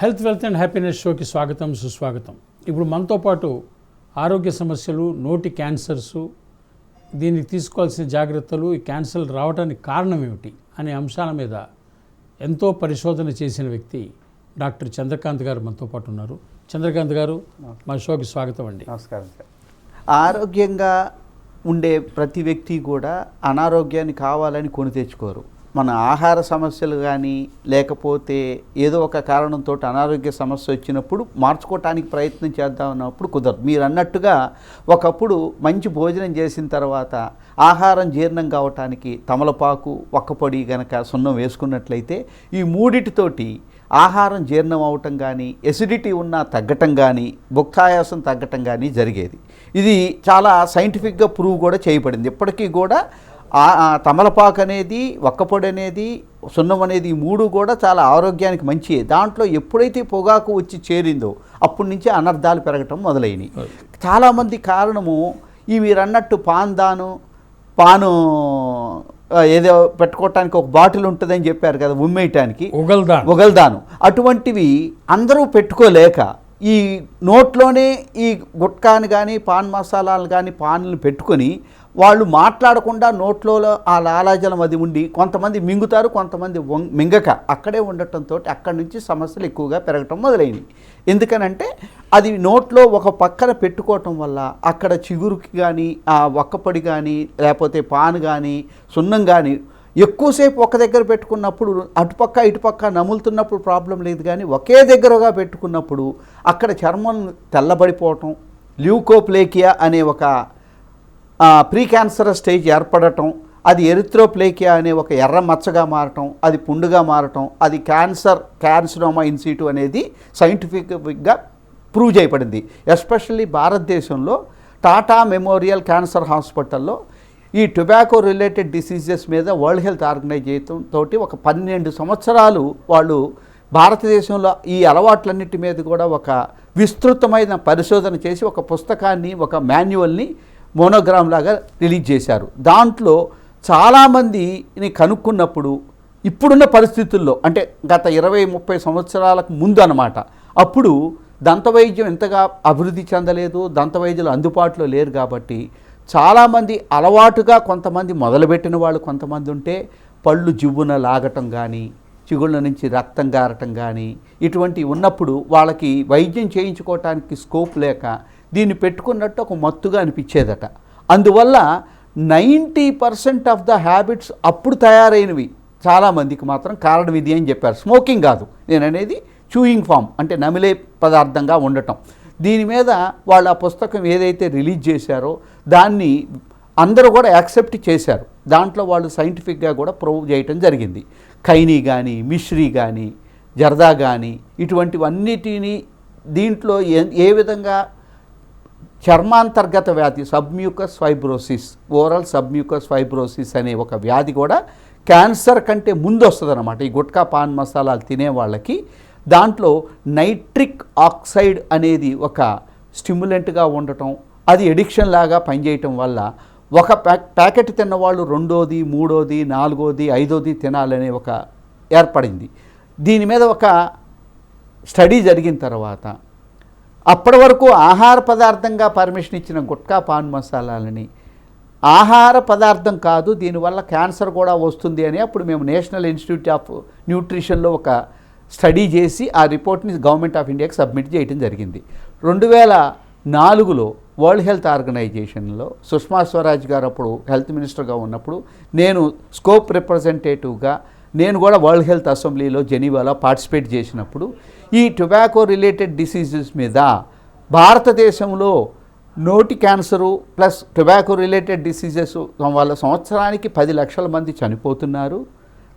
Health wealth and happiness షోకి స్వాగతం సుస్వాగతం. ఇప్పుడు మనతో పాటు ఆరోగ్య సమస్యలు నోటి క్యాన్సర్స్ దీనికి తీసుకోవాల్సిన జాగ్రత్తలు ఈ క్యాన్సర్ రావడానికి కారణం ఏమిటి అనే అంశాల మీద ఎంతో పరిశోధన చేసిన వ్యక్తి డాక్టర్ చంద్రకాంత్ గారు మనతో పాటు ఉన్నారు. చంద్రకాంత్ గారు మా షోకి స్వాగతం అండి. నమస్కారం సార్. ఆరోగ్యంగా ఉండే ప్రతి వ్యక్తి కూడా అనారోగ్యాన్ని కావాలని కొని తెచ్చుకోరు. మన ఆహార సమస్యలు కానీ లేకపోతే ఏదో ఒక కారణంతో అనారోగ్య సమస్య వచ్చినప్పుడు మార్చుకోవటానికి ప్రయత్నం చేద్దాం అన్నప్పుడు కుదరదు. మీరు అన్నట్టుగా ఒకప్పుడు మంచి భోజనం చేసిన తర్వాత ఆహారం జీర్ణం కావటానికి తమలపాకు ఒక్కపొడి గనక సున్నం వేసుకున్నట్లయితే ఈ మూడిటితోటి ఆహారం జీర్ణం అవటం కానీ ఎసిడిటీ ఉన్నా తగ్గటం కానీ భుక్తాయాసం తగ్గటం కానీ జరిగేది. ఇది చాలా సైంటిఫిక్గా ప్రూవ్ కూడా చేయబడింది. ఇప్పటికీ కూడా తమలపాకు అనేది ఒక్కపొడి అనేది సున్నం అనేది ఈ మూడు కూడా చాలా ఆరోగ్యానికి మంచి దాంట్లో ఎప్పుడైతే పొగాకు వచ్చి చేరిందో అప్పటి నుంచి అనర్థాలు పెరగటం మొదలైనవి చాలామంది కారణము ఈ మీరు అన్నట్టు పాన్ దాను పాను ఏదో పెట్టుకోవటానికి ఒక బాటిల్ ఉంటుందని చెప్పారు కదా ఉమ్మేయటానికి. ఉగల్దాన్. అటువంటివి అందరూ పెట్టుకోలేక ఈ నోట్లోనే ఈ గుట్కాని కానీ పాన్ మసాలాలు కానీ పాన్లు పెట్టుకొని వాళ్ళు మాట్లాడకుండా నోట్లో ఆ లాలాజలం అది ఉండి కొంతమంది మింగుతారు కొంతమంది వం- మింగక. అక్కడే ఉండటంతో అక్కడి నుంచి సమస్యలు ఎక్కువగా పెరగటం మొదలైనవి ఎందుకనంటే అది నోట్లో ఒక పక్కన పెట్టుకోవటం వల్ల అక్కడ చిగురుకి కానీ ఆ ఒక్కపొడి కానీ లేకపోతే పాన్ కానీ సున్నం కానీ ఎక్కువసేపు ఒక దగ్గర పెట్టుకున్నప్పుడు అటుపక్క ఇటుపక్క నములుతున్నప్పుడు ప్రాబ్లం లేదు కానీ ఒకే దగ్గరగా పెట్టుకున్నప్పుడు అక్కడ చర్మం తెల్లబడిపోవటం ల్యూకోప్లేకియా అనే ఒక ప్రీ క్యాన్సర్ స్టేజ్ ఏర్పడటం అది ఎరిత్రోప్లేకియా అనే ఒక ఎర్ర మచ్చగా మారటం అది పుండుగా మారటం అది క్యాన్సర్ క్యాన్సరోమా ఇన్సిటు అనేది సైంటిఫిక్గా ప్రూవ్ చేయబడింది. ఎస్పెషల్లీ భారతదేశంలో టాటా మెమోరియల్ క్యాన్సర్ హాస్పిటల్లో ఈ టొబాకో రిలేటెడ్ డిసీజెస్ మీద వరల్డ్ హెల్త్ ఆర్గనైజేషన్ తోటి ఒక పన్నెండు సంవత్సరాలు వాళ్ళు భారతదేశంలో ఈ అలవాట్లన్నిటి మీద కూడా ఒక విస్తృతమైన పరిశోధన చేసి ఒక పుస్తకాన్ని ఒక మాన్యువల్ని మోనోగ్రామ్ లాగా రిలీజ్ చేశారు. దాంట్లో చాలామందిని కనుక్కున్నప్పుడు ఇప్పుడున్న పరిస్థితుల్లో అంటే గత ఇరవై ముప్పై సంవత్సరాలకు ముందు అనమాట అప్పుడు దంతవైద్యం ఎంతగా అభివృద్ధి చెందలేదు దంతవైద్యులు అందుబాటులో లేరు కాబట్టి చాలామంది అలవాటుగా కొంతమంది మొదలుపెట్టిన వాళ్ళు కొంతమంది ఉంటే పళ్ళు జివ్వున లాగటం కానీ చిగుళ్ళ నుంచి రక్తం గారటం కానీ ఇటువంటి ఉన్నప్పుడు వాళ్ళకి వైద్యం చేయించుకోవటానికి స్కోప్ లేక దీన్ని పెట్టుకున్నట్టు ఒక మత్తుగా అనిపించేదట. అందువల్ల ninety percent of the habits అప్పుడు తయారైనవి. చాలామందికి మాత్రం కారణం ఇది అని చెప్పారు. స్మోకింగ్ కాదు. నేను అనేది చూయింగ్ ఫామ్ అంటే నమిలే పదార్థంగా ఉండటం. దీని మీద వాళ్ళు ఆ పుస్తకం ఏదైతే రిలీజ్ చేశారో దాన్ని అందరూ కూడా యాక్సెప్ట్ చేశారు. దాంట్లో వాళ్ళు సైంటిఫిక్గా కూడా ప్రూవ్ చేయటం జరిగింది. ఖైనీ కానీ మిశ్రీ కానీ జర్దా కానీ ఇటువంటివన్నిటిని దీంట్లో ఏ ఏ విధంగా చర్మాంతర్గత వ్యాధి submucous fibrosis oral submucous fibrosis అనే ఒక వ్యాధి కూడా క్యాన్సర్ కంటే ముందు వస్తుందన్నమాట ఈ గుట్కా పాన్ మసాలాలు తినే వాళ్ళకి దాంట్లో నైట్రిక్ ఆక్సైడ్ అనేది ఒక స్టిమ్యులెంట్గా ఉండటం అది ఎడిక్షన్ లాగా పనిచేయటం వల్ల ఒక ప్యాక్ ప్యాకెట్ తిన్నవాళ్ళు రెండోది మూడోది నాలుగోది ఐదోది తినాలనే ఒక ఏర్పడింది. దీని మీద ఒక స్టడీ జరిగిన తర్వాత అప్పటి వరకు ఆహార పదార్థంగా పర్మిషన్ ఇచ్చిన గుట్కా పాన్ మసాలాలని. ఆహార పదార్థం కాదు దీనివల్ల క్యాన్సర్ కూడా వస్తుంది అని అప్పుడు మేము నేషనల్ ఇన్స్టిట్యూట్ ఆఫ్ న్యూట్రిషన్లో ఒక స్టడీ చేసి ఆ రిపోర్ట్ని గవర్నమెంట్ ఆఫ్ ఇండియాకి సబ్మిట్ చేయడం జరిగింది. రెండు వేల నాలుగులో వరల్డ్ హెల్త్ ఆర్గనైజేషన్లో సుష్మా స్వరాజ్ గారు అప్పుడు హెల్త్ మినిస్టర్గా ఉన్నప్పుడు నేను స్కోప్ రిప్రజెంటేటివ్గా నేను కూడా వరల్డ్ హెల్త్ అసెంబ్లీలో జెనీవాలో పార్టిసిపేట్ చేసినప్పుడు ఈ టొబాకో రిలేటెడ్ డిసీజెస్ మీద భారతదేశంలో నోటి cancer plus tobacco related diseases వల్ల సంవత్సరానికి పది లక్షల మంది చనిపోతున్నారు.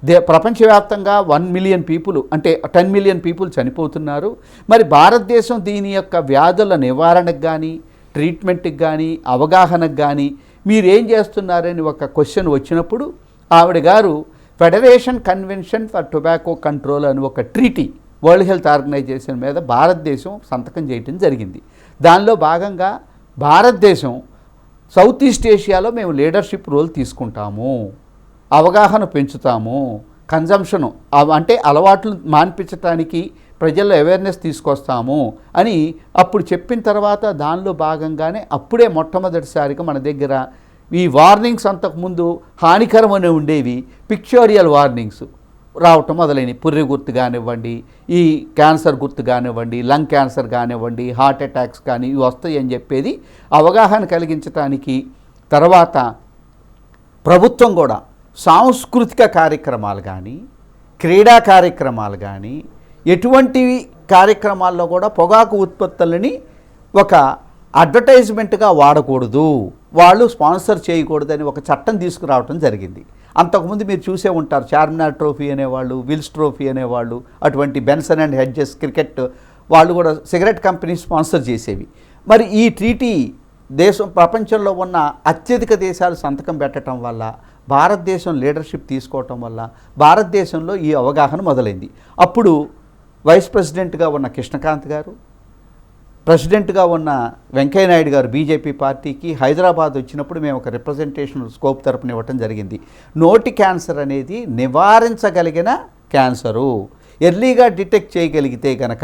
దే ప్రపంచవ్యాప్తంగా వన్ మిలియన్ పీపుల్ అంటే టెన్ మిలియన్ పీపుల్ చనిపోతున్నారు. మరి భారతదేశం దీని యొక్క వ్యాధుల నివారణకు కానీ ట్రీట్మెంట్కి కానీ అవగాహనకు కానీ మీరేం చేస్తున్నారని ఒక క్వశ్చన్ వచ్చినప్పుడు ఆవిడ గారు federation convention for tobacco control అని ఒక ట్రీటీ వరల్డ్ హెల్త్ ఆర్గనైజేషన్ మీద భారతదేశం సంతకం చేయటం జరిగింది. దానిలో భాగంగా భారతదేశం సౌత్ ఈస్ట్ ఏషియాలో మేము లీడర్షిప్ రోల్ తీసుకుంటాము అవగాహన పెంచుతాము కన్జంప్షను అంటే అలవాట్లు మాన్పించడానికి ప్రజల్లో అవేర్నెస్ తీసుకొస్తాము అని అప్పుడు చెప్పిన తర్వాత దానిలో భాగంగానే అప్పుడే మొట్టమొదటిసారిగా మన దగ్గర ఈ వార్నింగ్స్ అంతకుముందు హానికరమనే ఉండేవి పిక్చోరియల్ వార్నింగ్స్ రావటం మొదలైనవి. పుర్రె గుర్తు కానివ్వండి ఈ క్యాన్సర్ గుర్తు కానివ్వండి లంగ్ క్యాన్సర్ కానివ్వండి హార్ట్ అటాక్స్ కానీ ఇవి వస్తాయి అని చెప్పేది అవగాహన కలిగించడానికి తర్వాత ప్రభుత్వం కూడా సాంస్కృతిక కార్యక్రమాలు కానీ క్రీడా కార్యక్రమాలు కానీ ఎటువంటి కార్యక్రమాల్లో కూడా పొగాకు ఉత్పత్తులని ఒక అడ్వర్టైజ్మెంట్గా వాడకూడదు. వాళ్ళు స్పాన్సర్ చేయకూడదని ఒక చట్టం తీసుకురావడం జరిగింది. అంతకుముందు మీరు చూసే ఉంటారు చార్మినార్ ట్రోఫీ అనేవాళ్ళు విల్స్ ట్రోఫీ అనేవాళ్ళు అటువంటి బెన్సన్ అండ్ హెడ్జెస్ క్రికెట్ వాళ్ళు కూడా సిగరెట్ కంపెనీ స్పాన్సర్ చేసేవి. మరి ఈ ట్రీటీ దేశం ప్రపంచంలో ఉన్న అత్యధిక దేశాలు సంతకం పెట్టడం వల్ల భారతదేశం లీడర్షిప్ తీసుకోవటం వల్ల భారతదేశంలో ఈ అవగాహన మొదలైంది. అప్పుడు వైస్ ప్రెసిడెంట్గా ఉన్న కృష్ణకాంత్ గారు ప్రెసిడెంట్గా ఉన్న వెంకయ్యనాయుడు గారు బీజేపీ పార్టీకి హైదరాబాద్ వచ్చినప్పుడు మేము ఒక రిప్రజెంటేషన్ స్కోప్ తరపున ఇవ్వటం జరిగింది. నోటి క్యాన్సర్ అనేది నివారించగలిగిన క్యాన్సరు. ఎర్లీగా డిటెక్ట్ చేయగలిగితే కనుక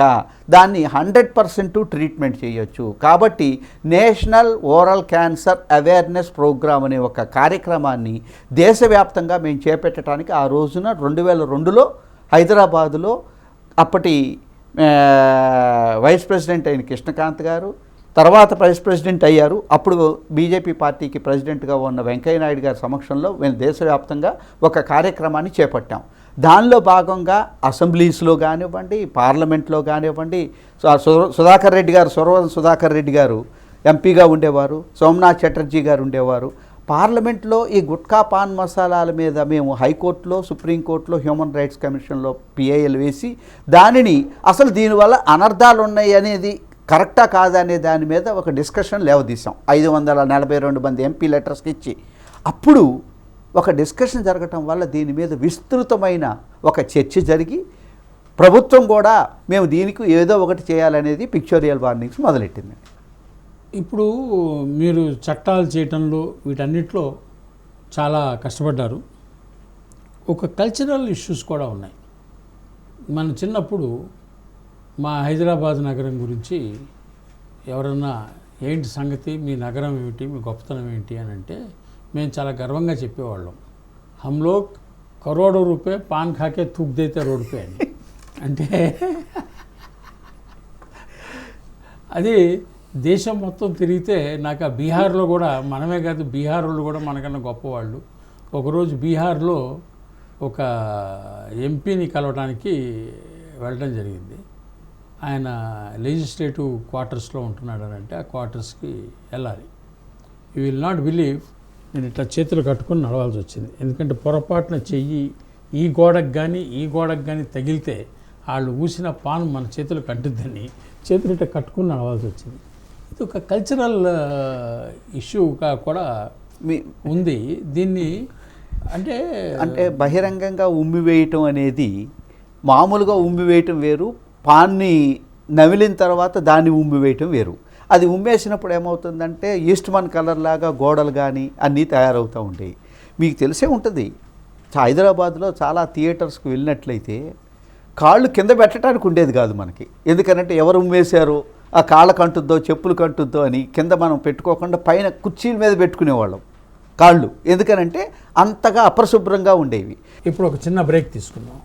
దాన్ని హండ్రెడ్ పర్సెంట్ ట్రీట్మెంట్ చేయొచ్చు. కాబట్టి national oral cancer awareness programme అనే ఒక కార్యక్రమాన్ని దేశవ్యాప్తంగా మేము చేపట్టడానికి ఆ రోజున రెండు వేల రెండులో హైదరాబాదులో అప్పటి వైస్ ప్రెసిడెంట్ అయిన కృష్ణకాంత్ గారు తర్వాత వైస్ ప్రెసిడెంట్ అయ్యారు. అప్పుడు బీజేపీ పార్టీకి ప్రెసిడెంట్గా ఉన్న వెంకయ్య నాయుడు గారి సమక్షంలో మేము దేశవ్యాప్తంగా ఒక కార్యక్రమాన్ని చేపట్టాం. దానిలో భాగంగా అసెంబ్లీస్లో కానివ్వండి పార్లమెంట్లో కానివ్వండి సుధాకర్ రెడ్డి గారు సురవరం సుధాకర్ రెడ్డి గారు ఎంపీగా ఉండేవారు సోమనాథ్ చటర్జీ గారు ఉండేవారు. పార్లమెంట్లో ఈ గుట్కా పాన్ మసాలాల మీద మేము హైకోర్టులో సుప్రీంకోర్టులో హ్యూమన్ రైట్స్ కమిషన్లో పిఐఎల్ వేసి దానిని అసలు దీనివల్ల అనర్థాలు ఉన్నాయి అనేది కరెక్టా కాదా అనే దాని మీద ఒక డిస్కషన్ లేవదీసాం ఐదు వందల నలభై రెండు మంది ఎంపీ లెటర్స్కి ఇచ్చి. అప్పుడు ఒక డిస్కషన్ జరగటం వల్ల దీని మీద విస్తృతమైన ఒక చర్చ జరిగి ప్రభుత్వం కూడా మేము దీనికి ఏదో ఒకటి చేయాలనేది పిక్చోరియల్ వార్నింగ్స్ మొదలెట్టింది ఇప్పుడు మీరు చట్టాలు చేయటంలో వీటన్నిటిలో చాలా కష్టపడ్డారు. ఒక కల్చరల్ ఇష్యూస్ కూడా ఉన్నాయి. మన చిన్నప్పుడు మా హైదరాబాద్ నగరం గురించి ఎవరన్నా ఏంటి సంగతి మీ నగరం ఏమిటి మీ గొప్పతనం ఏంటి అని అంటే మేము చాలా గర్వంగా చెప్పేవాళ్ళం. హమ్ కరోడో రూపే పాన్ ఖాకే థూక్ రోడ్పే అని. అంటే అది దేశం మొత్తం తిరిగితే నాకు ఆ బీహార్లో కూడా మనమే కాదు బీహార్ వాళ్ళు కూడా మనకన్నా గొప్పవాళ్ళు. ఒకరోజు బీహార్లో ఒక ఎంపీని కలవడానికి వెళ్ళడం జరిగింది. ఆయన లెజిస్లేటివ్ క్వార్టర్స్లో ఉంటున్నాడు అని అంటే ఆ క్వార్టర్స్కి వెళ్ళాలి. యూ విల్ నాట్ బిలీవ్ నేను ఇట్లా చేతులు కట్టుకొని నడవాల్సి వచ్చింది. ఎందుకంటే పొరపాటున చెయ్యి ఈ గోడకు కానీ ఈ గోడకు కానీ తగిలితే వాళ్ళు ఊసిన పాన్ మన చేతులు కట్టుద్దని చేతులు ఇట్లా కట్టుకుని నడవాల్సి వచ్చింది. ఇది ఒక కల్చరల్ ఇష్యూగా కూడా మీ ఉంది. దీన్ని అంటే అంటే బహిరంగంగా ఉమ్మి వేయటం అనేది మామూలుగా ఉమ్మి వేయటం వేరు పాన్ని నమిలిన తర్వాత దాన్ని ఉమ్మి వేయటం వేరు. అది ఉమ్మేసినప్పుడు ఏమవుతుందంటే ఈస్ట్మన్ కలర్ లాగా గోడలు కానీ అన్నీ తయారవుతూ ఉంటాయి. మీకు తెలిసే ఉంటుంది హైదరాబాద్లో చాలా థియేటర్స్కి వెళ్ళినట్లయితే కాళ్ళు కింద పెట్టడానికి ఉండేది కాదు మనకి. ఎందుకనంటే ఎవరు ఉమ్మేశారో? ఆ కాళ్ళ కంటుద్దో చెప్పులు కంటుద్దో అని కింద మనం పెట్టుకోకుండా పైన కుర్చీల మీద పెట్టుకునేవాళ్ళం. కాళ్ళు. ఎందుకనంటే అంతగా అపరిశుభ్రంగా ఉండేవి. ఇప్పుడు ఒక చిన్న బ్రేక్ తీసుకుందాం.